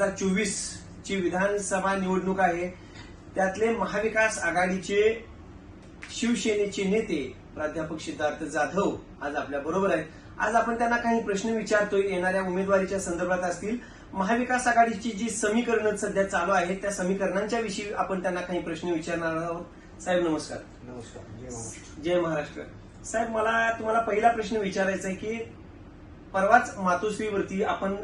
हजार चोवीस ची विधानसभा निवडणूक आहे. त्यातले महाविकास आघाडीचे शिवसेनेचे नेते प्राध्यापक सिद्धार्थ जाधव आज आपल्या बरोबर आहेत. आज आपण त्यांना काही प्रश्न विचारतोय. येणाऱ्या उमेदवारीच्या संदर्भात असतील. महाविकास आघाडीची जी समीकरणं सध्या चालू आहेत त्या समीकरणांच्या विषयी आपण त्यांना काही प्रश्न विचारणार आहोत. साहेब नमस्कार. नमस्कार. जय महाराष्ट्र. साहेब मला तुम्हाला पहिला प्रश्न विचारायचा आहे की परवाच मातोश्रीवरती आपण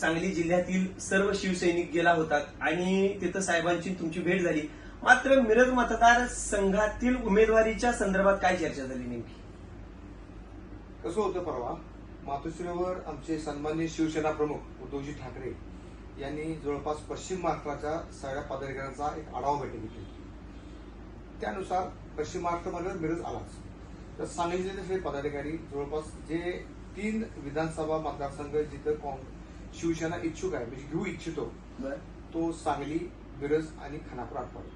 सांगली जिल्ह्यातील सर्व शिवसैनिक गेला होतात आणि तिथं साहेबांची तुमची भेट झाली. मात्र मिरज मतदार संघातील उमेदवारीच्या संदर्भात काय चर्चा झाली नेमकी? कसं होतं परवा? मातोश्रीवर आमचे सन्माननीय शिवसेना प्रमुख उद्धवजी ठाकरे यांनी जवळपास पश्चिम महाराष्ट्राच्या सगळ्या पदाधिकाऱ्यांचा एक आढावा बैठक घेतली त्यानुसार पश्चिम महाराष्ट्रामध्ये मिरज आलाच. तर सांगली जिल्ह्याचे पदाधिकारी जवळपास जे तीन विधानसभा मतदारसंघ जिथं काँग- शिवसेना इच्छुक आहे म्हणजे घेऊ इच्छितो. तो सांगली मिरज आणि खानापूर आटपाडी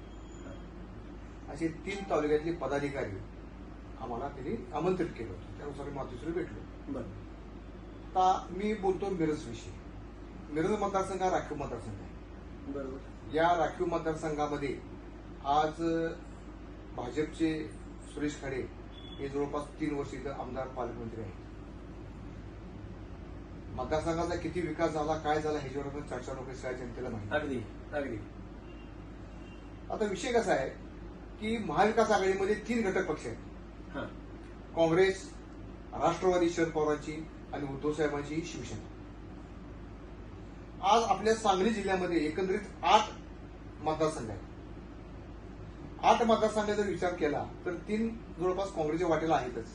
असे तीन तालुक्यातले पदाधिकारी आम्हाला त्यांनी आमंत्रित केलं होतं. त्यानुसार मातोश्री भेटलो. आता मी बोलतो मिरज विषयी. मिरज मतदारसंघ हा राखीव मतदारसंघ आहे. बरोबर. या राखीव मतदारसंघामध्ये आज भाजपचे सुरेश खाडे हे जवळपास तीन वर्ष इथं आमदार पालकमंत्री आहेत. मतदारसंघाचा किती विकास झाला काय झाला ह्याच्यावर आपण चर्चा नको सगळ्या जनतेला माहिती. अगदी अगदी. आता विषय कसा आहे की महाविकास आघाडीमध्ये तीन घटक पक्ष आहेत. हा. काँग्रेस राष्ट्रवादी शरद पवारांची आणि उद्धव साहेबांची शिवसेना. आज आपल्या सांगली जिल्ह्यामध्ये एकंदरीत आठ मतदारसंघ आहेत. आठ मतदारसंघाचा जर विचार केला तर तीन जवळपास काँग्रेसच्या वाटेला आहेतच.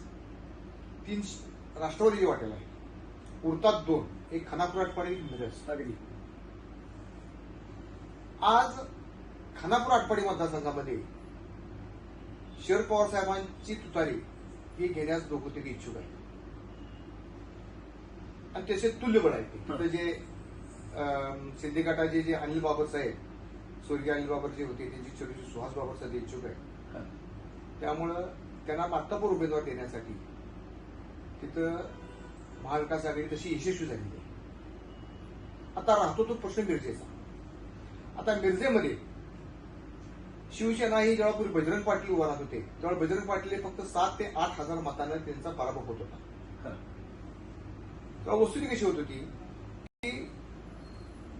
तीन राष्ट्रवादीच्या वाटेला आहेत. उरतात दोन. एक खानापूर आटपाडी एक मिरज. अगदी. आज खानापूर आटपाडी मतदारसंघामध्ये शरद पवार साहेबांची तुतारी ही घेण्यास दोघं तिघे इच्छुक आहेत. आणि त्याचे तुल्यबळ आहे ते. तिथं जे सिंधी गटाचे जे अनिल बाबर साहेब स्वर्गीय अनिल बाबर जे होते त्यांची छोटी सुहास बाबर सध्या इच्छुक आहे. त्यामुळं त्यांना मात्तापूर उमेदवार देण्यासाठी तिथं महाविकास आघाडी तशी यशस्वी झालेली आहे आता राहतो तो प्रश्न मिरजेचा. आता मिरजेमध्ये शिवसेना ही जेव्हा पूर्वी बजरंग पाटील उभा राहत होते तेव्हा बजरंग पाटील फक्त सात ते आठ हजार मतांना त्यांचा पराभव होत होता. तेव्हा वस्तुस्थिती कशी होत होती? की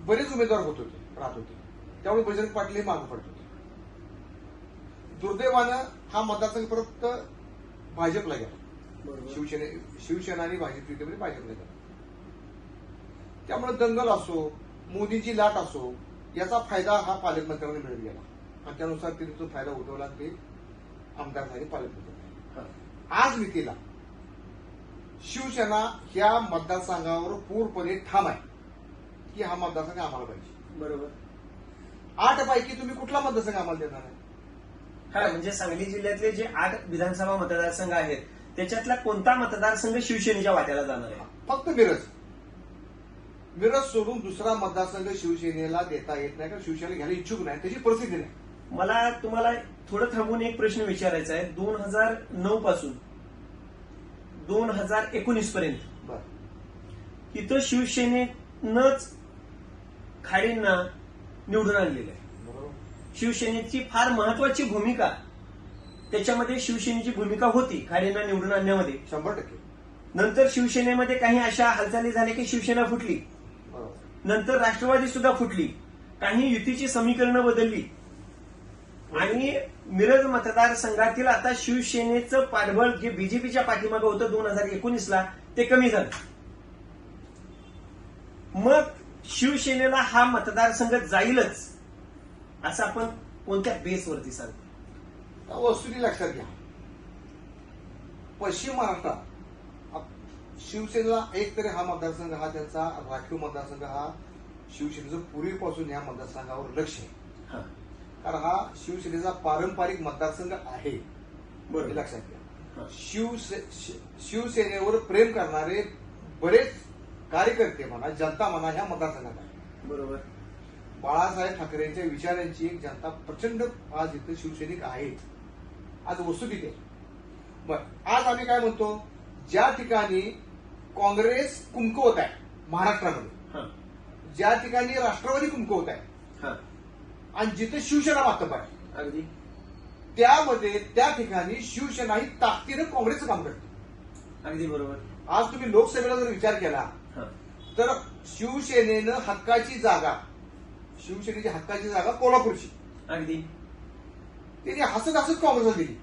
बरेच उमेदवार होत होते राहत होते. त्यामुळे बजरंग पाटील हे मागे पडत होते. दुर्दैवानं हा मतदारसंघ परत भाजपला गेला. शिवसेने शिवसेना आणि भाजप युतीमध्ये त्यामुळे दंगल असो मोदींची लाट असो याचा फायदा हा पालकमंत्र्यांना मिळत गेला आणि त्यानुसार तिने तो फायदा उठवला ते आमदार झाले पालकमंत्री. आज मितीला शिवसेना ह्या मतदारसंघावर पूर्णपणे ठाम आहे. की हा मतदारसंघ आम्हाला पाहिजे. बरोबर. आठ पैकी तुम्ही कुठला मतदारसंघ आम्हाला देणार आहे? हा म्हणजे सांगली जिल्ह्यातले जे आठ विधानसभा मतदारसंघ आहेत त्याच्यातला कोणता मतदारसंघ शिवसेनेच्या वाट्याला जाणार आहे? फक्त मिरज मिरज सोडून दुसरा मतदारसंघ शिवसेनेला देता येत नाही कारण शिवसेना घ्यायला इच्छुक नाही. त्याची परिस्थिती नाही. मला तुम्हाला थोडं थांबून एक प्रश्न विचारायचा आहे. दोन हजार नऊ पासून दोन हजार एकोणीस पर्यंत बर. इथं शिवसेनेनंच खाडेंना निवडून आणलेलं आहे. शिवसेनेची फार महत्वाची भूमिका त्याच्यामध्ये शिवसेनेची भूमिका होती खाडेंना निवडून आणण्यामध्ये. शंभर टक्के. नंतर शिवसेनेमध्ये काही अशा हालचाली झाल्या की शिवसेना फुटली. नंतर राष्ट्रवादी सुद्धा फुटली. काही युतीची समीकरणं बदलली. आणि मिरज मतदारसंघातील आता शिवसेनेचं पाठबळ जे बीजेपीच्या पाठीमागं होतं दोन हजार एकोणीसला ते कमी झालं. मग शिवसेनेला हा मतदारसंघ जाईलच असं आपण कोणत्या बेसवरती सांगतो? त्या वस्तुती लक्षात घ्या. पश्चिम महाराष्ट्रात शिवसेनेला एक तरी हा मतदारसंघ हा त्यांचा राखीव मतदारसंघ हा शिवसेनेचं पूर्वीपासून या मतदारसंघावर लक्ष आहे. कारण हा शिवसेनेचा पारंपरिक मतदारसंघ आहे. लक्षात घ्या. शिवसे शिवसेनेवर प्रेम करणारे बरेच कार्यकर्ते म्हणा जनता म्हणा ह्या मतदारसंघात आहे बरोबर. बाळासाहेब ठाकरेंच्या विचारांची एक जनता प्रचंड आज इथं शिवसैनिक आहे आज वस्तुस्थिती आहे बर आज आम्ही काय म्हणतो? ज्या ठिकाणी काँग्रेस कुंकवत आहे महाराष्ट्रामध्ये हा. ज्या ठिकाणी राष्ट्रवादी कुंकवत आहे हा. आणि जिथे शिवसेना मातब आहे अगदी. त्यामध्ये त्या ठिकाणी शिवसेना ही ताकदीनं काँग्रेसचं काम करते. अगदी बरोबर. आज तुम्ही लोकसभेला जर विचार केला हा. तर शिवसेनेनं हक्काची जागा शिवसेनेची हक्काची जागा कोल्हापूरची. अगदी. त्यांनी हसत हसत काँग्रेसला दिली.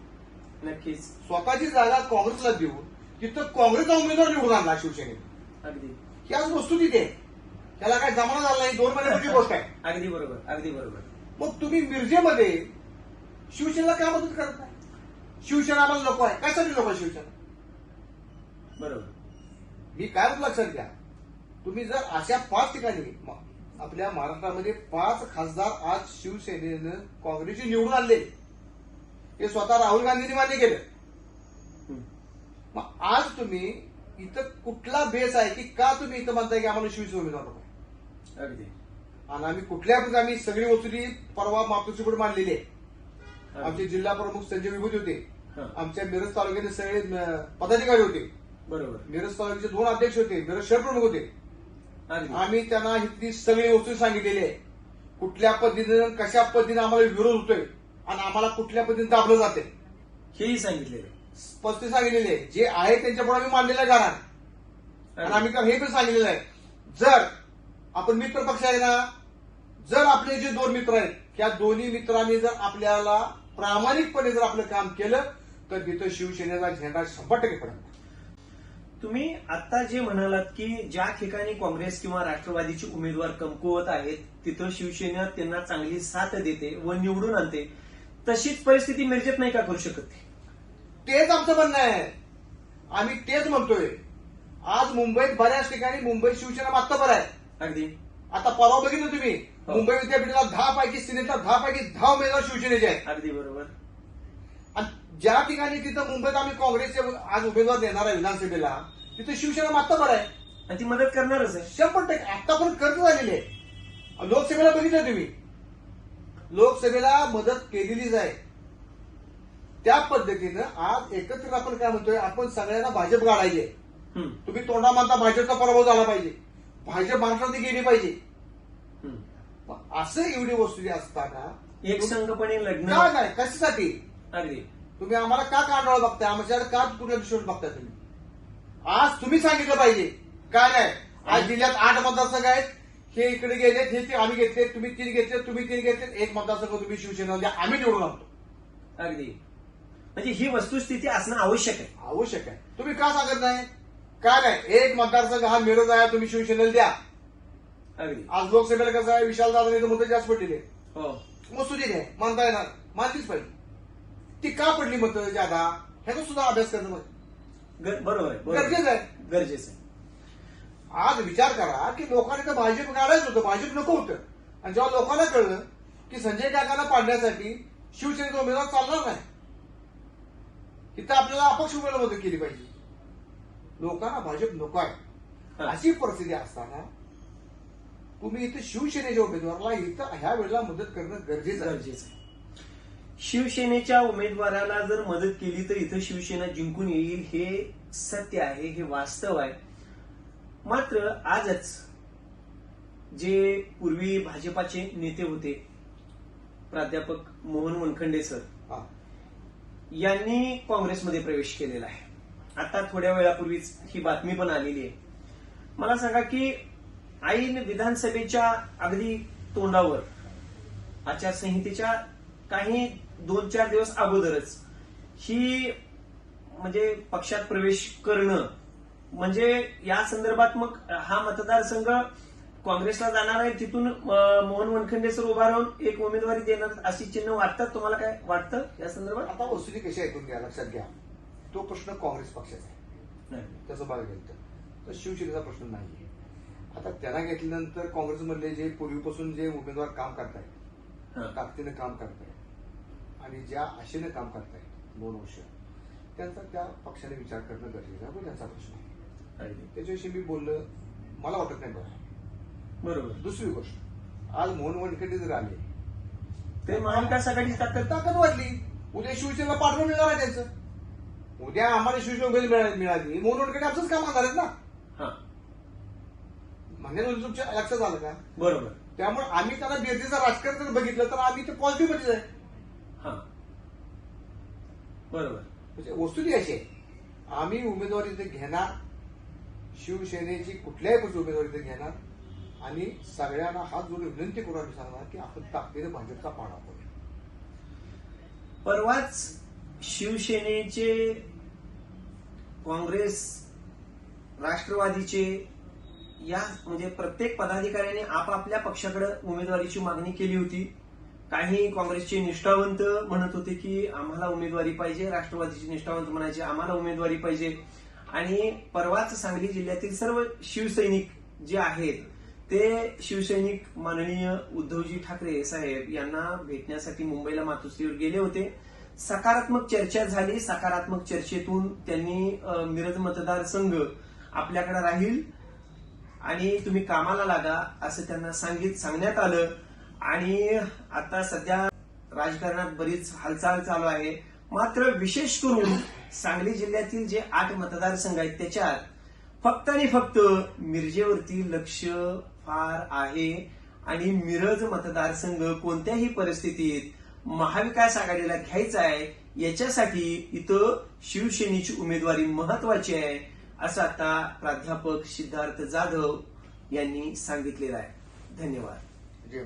नक्कीच. स्वतःची जागा काँग्रेसला देऊन तिथं काँग्रेसचा उमेदवार निवडून आणला शिवसेनेने. अगदी. ही आज वस्तू तिथे. त्याला काय जमाना झाला नाही दोन महिन्यापूर्वी गोष्ट आहे. अगदी बरोबर अगदी बरोबर. मग तुम्ही मिरजेमध्ये शिवसेनेला काय मदत करत नाही? शिवसेना आम्हाला नको आहे. कशासाठी नको आहे शिवसेना? बरोबर. मी काय म्हणतो लक्षात घ्या. तुम्ही जर अशा पाच ठिकाणी आपल्या महाराष्ट्रामध्ये पाच खासदार आज शिवसेनेनं काँग्रेसचे निवडून आणले हे स्वतः राहुल गांधींनी मान्य केलं. मग आज तुम्ही इथं कुठला बेस आहे की का तुम्ही इथं म्हणताय की आम्हाला शिवसेना उमेदवार नको? अगदी. आणि आम्ही कुठल्या आम्ही सगळी वसुली परवा मातोश्रीकडे मांडलेली आहे. आमचे जिल्हा प्रमुख संजय विभूती होते. आमच्या मिरज तालुक्याचे सगळे पदाधिकारी होते. बरोबर. मिरज तालुक्याचे दोन अध्यक्ष होते मिरज शहर प्रमुख होते. आम्ही त्यांना इथली सगळी वस्तू सांगितलेली आहे. कुठल्या पद्धतीनं कशा पद्धतीने आम्हाला विरोध होतोय? आणि आम्हाला कुठल्या पद्धतीने दाबलं जाते? हेही सांगितलेलं स्पष्ट सांगितलेले आहे. जे आहे त्यांच्या पुढे आम्ही मांडलेलं आहे कारण आणि आम्ही हे पण सांगितलेलं आहे. जर आपण मित्र पक्ष आहे ना जर आपले जे दोन मित्र आहेत त्या दोन्ही मित्रांनी जर आपल्याला प्रामाणिकपणे जर आपलं काम केलं तर तिथं शिवसेनेचा झेंडा शंभर टक्के पडेल. तुम्ही आता जे म्हणालात की ज्या ठिकाणी काँग्रेस किंवा राष्ट्रवादीचे उमेदवार कमकुवत आहेत तिथं शिवसेना त्यांना चांगली साथ देते व निवडून आणते. तशीच परिस्थिती मिरजेत नाही का करू शकत? ते? तेच आमचं म्हणणं आहे. आम्ही तेच म्हणतोय. आज मुंबईत बऱ्याच ठिकाणी मुंबईत शिवसेना मात्र आहे. अगदी. आता परवा बघितलं तुम्ही? हो. मुंबई विद्यापीठाला दहा पैकी सिनेटला दहा पैकी दहा उमेदवार शिवसेनेचे आहेत. अगदी बरोबर. आणि ज्या ठिकाणी तिथं मुंबईत आम्ही काँग्रेसचे आज उमेदवार देणार आहे विधानसभेला तिथे शिवसेना मात्र आहे. आणि ती मदत करणारच आहे. शंभर टक्के. आतापर्यंत कर्ज झालेले आहे. लोकसभेला बघितलं तुम्ही? लोकसभेला मदत केलेलीच आहे त्या पद्धतीनं आज एकत्रित आपण काय म्हणतोय आपण सगळ्यांना भाजप गाडायचे तुम्ही तोंडा मानता भाजपचा पराभव झाला पाहिजे. भाजप महाराष्ट्रात गेली पाहिजे. असं एवढी वस्तू जी असताना एक संघपणे का नाही? कशासाठी? अगदी. तुम्ही आम्हाला का कांडाळा बघताय? आमच्याकडे का कुठल्या दृष्टीने बघताय तुम्ही? आज तुम्ही सांगितलं पाहिजे. काय नाही? आज जिल्ह्यात आठ मतदारसंघ आहेत. हे इकडे गेले हे ते आम्ही घेतले तुम्ही तीन घेतले तुम्ही तीन घेतले एक मतदारसंघ तुम्ही शिवसेना द्या आम्ही निवडून आणतो. अगदी. म्हणजे ही वस्तुस्थिती असणं आवश्यक आहे. आवश्यक आहे. तुम्ही का सांगत नाही? काय नाही? एक मतदारसंघ हा मिरज आहे तुम्ही शिवसेनेला द्या. अगदी. आज लोकसभेला कसं आहे विशाल दादा मतं जास्त पडलेली. हो. मसुदी आहे मानता येणार मानलीच पाहिजे. ती का पडली मतं जादा? ह्याचा सुद्धा अभ्यास करणं बरोबर आहे बरोबर गरजेचं. आहे. गरजेचं आहे. आज विचार करा की लोकांनी तर भाजप काढायचं होतं भाजप नको होतं. आणि जेव्हा लोकांना कळलं की संजय काकांना पाडण्यासाठी शिवसेनेचा उमेदवार चालणार नाही तिथं आपल्याला अपक्ष उमेदवार मदत केली पाहिजे. लोकांना भाजप नको आहे. अशी परिस्थिती असताना तुम्ही इथं शिवसेनेच्या उमेदवाराला इथं ह्या वेळेला मदत करणं गरजेचं गरजेचं आहे. शिवसेनेच्या उमेदवाराला जर मदत केली तर इथं शिवसेना जिंकून येईल हे सत्य आहे हे वास्तव आहे. मात्र आजच जे पूर्वी भाजपाचे नेते होते प्राध्यापक मोहन वनखंडे सर. यांनी काँग्रेसमध्ये प्रवेश केलेला आहे आता थोड्या वेळापूर्वीच ही बातमी पण आलेली आहे मला सांगा की ऐन विधानसभेच्या अगदी तोंडावर आचारसंहितेच्या काही दोन चार दिवस अगोदरच ही म्हणजे पक्षात प्रवेश करणं म्हणजे या संदर्भात मग हा मतदारसंघ काँग्रेसला जाणार आहे. तिथून मोहन वनखंडे सर उभा राहून एक उमेदवारी देणार अशी चिन्ह वाटतात तुम्हाला काय वाटतं या संदर्भात? आता वस्तुली कशी ऐकून घ्या लक्षात घ्या. तो प्रश्न काँग्रेस पक्षाचा आहे. नाही. तसं बघायला गेलं तर. शिवसेनेचा प्रश्न नाहीये आता त्यांना घेतल्यानंतर काँग्रेसमधले जे पूर्वीपासून जे उमेदवार काम करतायत हा. ताकदीनं काम करतायत आणि ज्या आशेनं काम करतायत दोन वर्ष त्यांचा त्या पक्षाने विचार करणं गरजेचं आहे. त्यांचा प्रश्न आहे त्याच्याविषयी मी बोललं मला वाटत नाही बरं. बरोबर. दुसरी गोष्ट आज मोहन वनखेडे जर आले ते महाविकास आघाडीची तर ताकद ताकद वाढली. उद्या शिवसेनेला पाठवून मिळणार आहे त्यांचं. उद्या आम्हाला शिवसेना मिळाली मोहन वनखेडे आमचंच काम करणार आहेत ना. हा. म्हणण्याचं तुमच्या लक्षात आलं का? बरोबर. त्यामुळे आम्ही त्याला बेरजेचं राजकारण जर बघितलं तर आम्ही ते पॉझिटिव्ह आहे. हा. बरोबर. म्हणजे वस्तुती अशी आहे. आम्ही उमेदवारी घेणार शिवसेनेची कुठल्याही पक्ष उमेदवारी इथे घेणार. आणि सगळ्यांना हात जोडून विनंती करू आम्ही सांगणार की आपण ताकदीने भाजपचा पाडा करू. परवाच शिवसेनेचे काँग्रेस राष्ट्रवादीचे या म्हणजे प्रत्येक पदाधिकाऱ्याने आपापल्या पक्षाकडे उमेदवारीची मागणी केली होती. काही काँग्रेसचे निष्ठावंत म्हणत होते की आम्हाला उमेदवारी पाहिजे राष्ट्रवादीचे निष्ठावंत म्हणायचे आम्हाला उमेदवारी पाहिजे. आणि परवाच सांगली जिल्ह्यातील सर्व शिवसैनिक जे आहेत ते शिवसैनिक माननीय उद्धवजी ठाकरे साहेब यांना भेटण्यासाठी मुंबईला मातोश्रीवर गेले होते. सकारात्मक चर्चा झाली. सकारात्मक चर्चेतून त्यांनी मिरज मतदारसंघ आपल्याकडे राहील आणि तुम्ही कामाला लागा असं त्यांना सांगित सांगण्यात आलं. आणि आता सध्या राजकारणात बरीच हालचाल चालू आहे. मात्र विशेष करून सांगली जिल्ह्यातील जे आठ मतदारसंघ आहेत त्याच्यात फक्त आणि फक्त मिरजेवरती लक्ष फार आहे. आणि मिरज मतदारसंघ कोणत्याही परिस्थितीत महाविकास आघाडीला घ्यायचा आहे याच्यासाठी इथं शिवसेनेची उमेदवारी महत्वाची आहे असं आता प्राध्यापक सिद्धार्थ जाधव यांनी सांगितलेलं आहे. धन्यवाद. जय